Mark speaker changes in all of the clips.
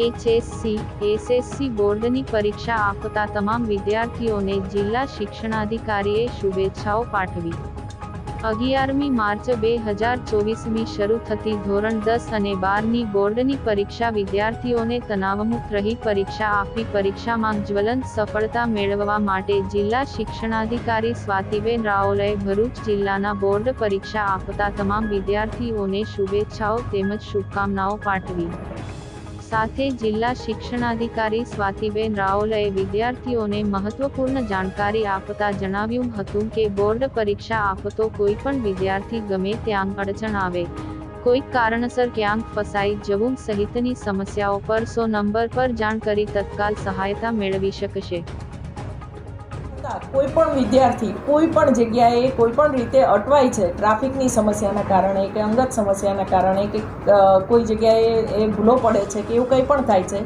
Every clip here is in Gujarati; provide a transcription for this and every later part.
Speaker 1: એચએસસી, એસએસસી બોર્ડની પરીક્ષા આપતા તમામ વિદ્યાર્થીઓને જિલ્લા શિક્ષણાધિકારીએ શુભેચ્છાઓ પાઠવી. અગિયારમી માર્ચ બે હજાર ચોવીસમી શરૂ થતી ધોરણ દસ અને બારની બોર્ડની પરીક્ષા વિદ્યાર્થીઓને તણાવમુક્ત રહી પરીક્ષા આપી પરીક્ષામાં જ્વલંત સફળતા મેળવવા માટે જિલ્લા શિક્ષણાધિકારી સ્વાતિબેન રાઓલે ભરૂચ જિલ્લાના બોર્ડ પરીક્ષા આપતા તમામ વિદ્યાર્થીઓને શુભેચ્છાઓ તેમજ શુભકામનાઓ પાઠવી. સાથે જિલ્લા શિક્ષણાધિકારી સ્વાતિબેન રાઓલે વિદ્યાર્થીઓને મહત્વપૂર્ણ જાણકારી આપતા જણાવ્યું હતું કે બોર્ડ પરીક્ષા આપતો કોઈ પણ વિદ્યાર્થી ગમે ત્યાં અડચણ આવે. કોઈક કારણસર ક્યાંક ફસાઈ જવું સહિતની સમસ્યાઓ પર સો નંબર પર જાણ કરી તત્કાલ સહાયતા મેળવી શકશે.
Speaker 2: કોઈ પણ વિદ્યાર્થી કોઈ પણ જગ્યાએ કોઈ પણ રીતે અટવાય છે ટ્રાફિકની સમસ્યાના કારણે કે અંગત સમસ્યાના કારણે કે કોઈ જગ્યાએ એ ભૂલો પડે છે કે એવું કંઈ પણ થાય છે,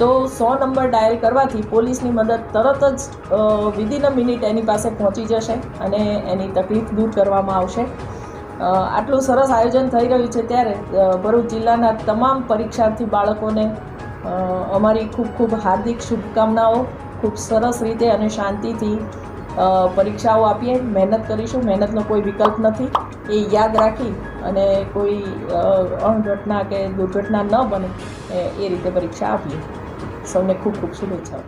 Speaker 2: તો સો નંબર ડાયલ કરવાથી પોલીસની મદદ તરત જ વિધિન અ મિનિટ એની પાસે પહોંચી જશે અને એની તકલીફ દૂર કરવામાં આવશે. આટલું સરસ આયોજન થઈ રહ્યું છે ત્યારે ભરૂચ જિલ્લાના તમામ પરીક્ષાર્થી બાળકોને અમારી ખૂબ ખૂબ હાર્દિક શુભકામનાઓ. ખૂબ સરસ રીતે અને શાંતિથી પરીક્ષાઓ આપીએ. મહેનત કરીશું. મહેનતનો કોઈ વિકલ્પ નથી. એ યાદ રાખી અને કોઈ અણઘટના કે દુર્ઘટના ન બને, એ રીતે પરીક્ષા આપીએ. સૌને ખૂબ ખૂબ શુભેચ્છાઓ.